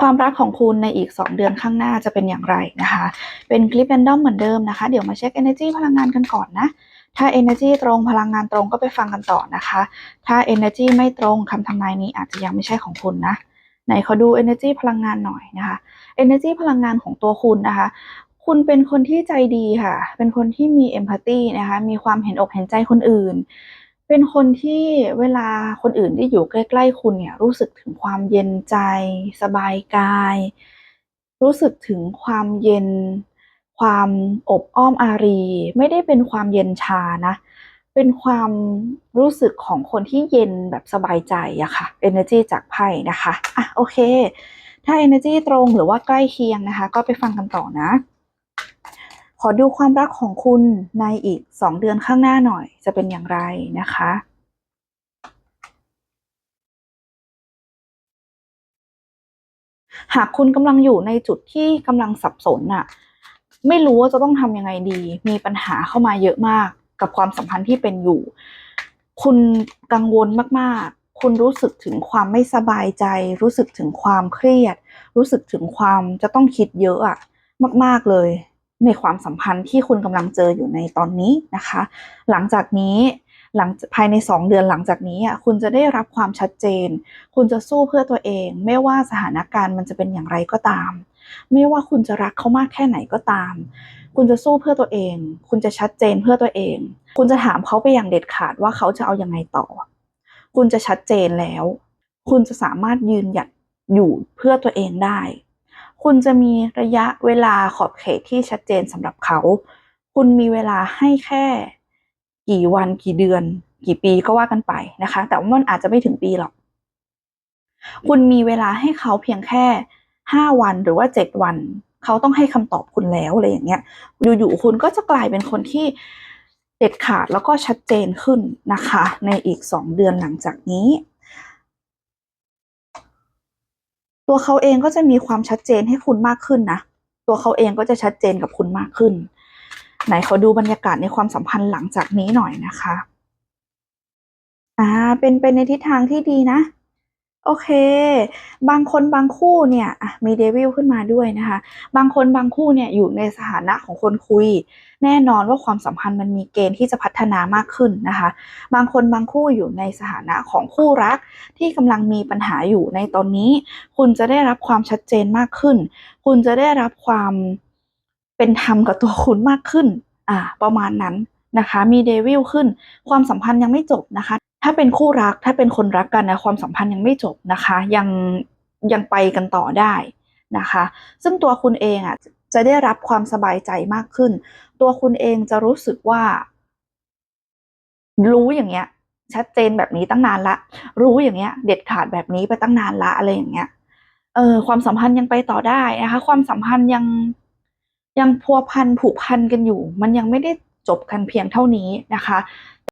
ความรักของคุณในอีก 2 เดือนข้างหน้าจะเป็นอย่างไรนะคะ เป็นคลิปแรนดอมเหมือนเดิมนะคะ เดี๋ยวมาเช็ค energy พลังงานกันก่อนนะ ถ้า energy ตรงพลังงานตรงก็ไปฟังกันต่อนะคะ ถ้า energy ไม่ตรงคำทำนายนี้อาจจะยังไม่ใช่ของคุณนะไหนขอดู energy พลังงานหน่อยนะคะ energy พลังงานของตัวคุณนะคะ คุณเป็นคนที่ใจดีค่ะ เป็นคนที่มี empathy นะคะ มีความเห็นอกเห็นใจคนอื่น เป็นคนที่เวลาคนอื่นที่อยู่ใกล้ ๆ คุณเนี่ยรู้สึกถึงความเย็นใจ สบายกาย รู้สึกถึงความเย็น ความอบอ้อมอารี ไม่ได้เป็นความเย็นชานะ เป็นความรู้สึกของคนที่เย็นแบบสบายใจอะค่ะ energy จากไพ่นะคะอะโอเค ถ้า energy ตรงหรือว่าใกล้เคียงนะคะ ก็ไปฟังกันต่อนะ อดูความรักของคุณในอีก 2 เดือนข้างหน้าหน่อย จะเป็นอย่างไรนะคะ หากคุณกำลังอยู่ในจุดที่กำลังสับสนน่ะไม่รู้ว่าจะต้องทำยังไงดี มีปัญหาเข้ามาเยอะมากกับความสัมพันธ์ที่เป็นอยู่ คุณกังวลมาก ๆ คุณรู้สึกถึงความไม่สบายใจ รู้สึกถึงความเครียด รู้สึกถึงความจะต้องคิดเยอะอะมาก ๆ เลย ในความสัมพันธ์ที่คุณกำลังเจออยู่ในตอนนี้นะคะ หลังจากนี้หลังภายใน 2 เดือนหลังจากนี้อะคุณจะได้รับความชัดเจน คุณจะสู้เพื่อตัวเอง ไม่ว่าสถานการณ์มันจะเป็นอย่างไรก็ตาม ไม่ว่าคุณจะรักเขามากแค่ไหนก็ตาม คุณจะสู้เพื่อตัวเอง คุณจะชัดเจนเพื่อตัวเอง คุณจะถามเขาไปอย่างเด็ดขาดว่าเขาจะเอาอยัางไงต่อ คุณจะชัดเจนแล้ว คุณจะสามารถยืนหยัดอยู่เพื่อตัวเองได้ คุณจะมีระยะเวลาขอบเขตที่ชัดเจนสำหรับเขา คุณมีเวลาให้แค่ กี่วันกี่เดือน กี่ปีก็ว่ากันไปนะคะ แต่ว่ามันอาจจะไม่ถึงปีหรอก คุณมีเวลาให้เขาเพียงแค่ห้าวันหรือว่าเจ็ดวันเขาต้องให้คำตอบคุณแล้วอะไรอย่างเงี้ย อยู่ๆคุณก็จะกลายเป็นคนที่เด็ดขาดแล้วก็ชัดเจนขึ้นนะคะ ในอีกสองเดือนหลังจากนี้ ตัวเขาเองก็จะมีความชัดเจนให้คุณมากขึ้นนะ ตัวเขาเองก็จะชัดเจนกับคุณมากขึ้น ไหนขอดูบรรยากาศในความสัมพันธ์หลังจากนี้หน่อยนะคะ อ่า เป็นไปนในทิศทางที่ดีนะ โอเค บางคนบางคู่เนี่ยมีเดวิลขึ้นมาด้วยนะคะ บางคนบางคู่เนี่ยอยู่ในสถานะของคนคุย แน่นอนว่าความสัมพันธ์มันมีเกณฑ์ที่จะพัฒนามากขึ้นนะคะ บางคนบางคู่อยู่ในสถานะของคู่รัก ที่กำลังมีปัญหาอยู่ในตอนนี้ คุณจะได้รับความชัดเจนมากขึ้น คุณจะได้รับความเป็นธรรมกับตัวคุณมากขึ้น อ่า ประมาณนั้น นะคะ มีเดวิลขึ้น ความสัมพันธ์ยังไม่จบนะคะ ถ้าเป็นคู่รักถ้าเป็นคนรักกันนะความสัมพันธ์ยังไม่จบนะคะ ยังยังไปกันต่อได้นะคะ ซึ่งตัวคุณเองอะจะได้รับความสบายใจมากขึ้น ตัวคุณเองจะรู้สึกว่า รู้อย่างเงี้ย ชัดเจนแบบนี้ตั้งนานละ รู้อย่างเงี้ย เด็ดขาดแบบนี้ไปตั้งนานละอะไรอย่างเงี้ยเออความสัมพันธ์ยังไปต่อได้นะคะ ความสัมพันธ์ยังยังพัวพันผูกพันกันอยู่ มันยังไม่ได้ จบกันเพียงเท่านี้นะคะ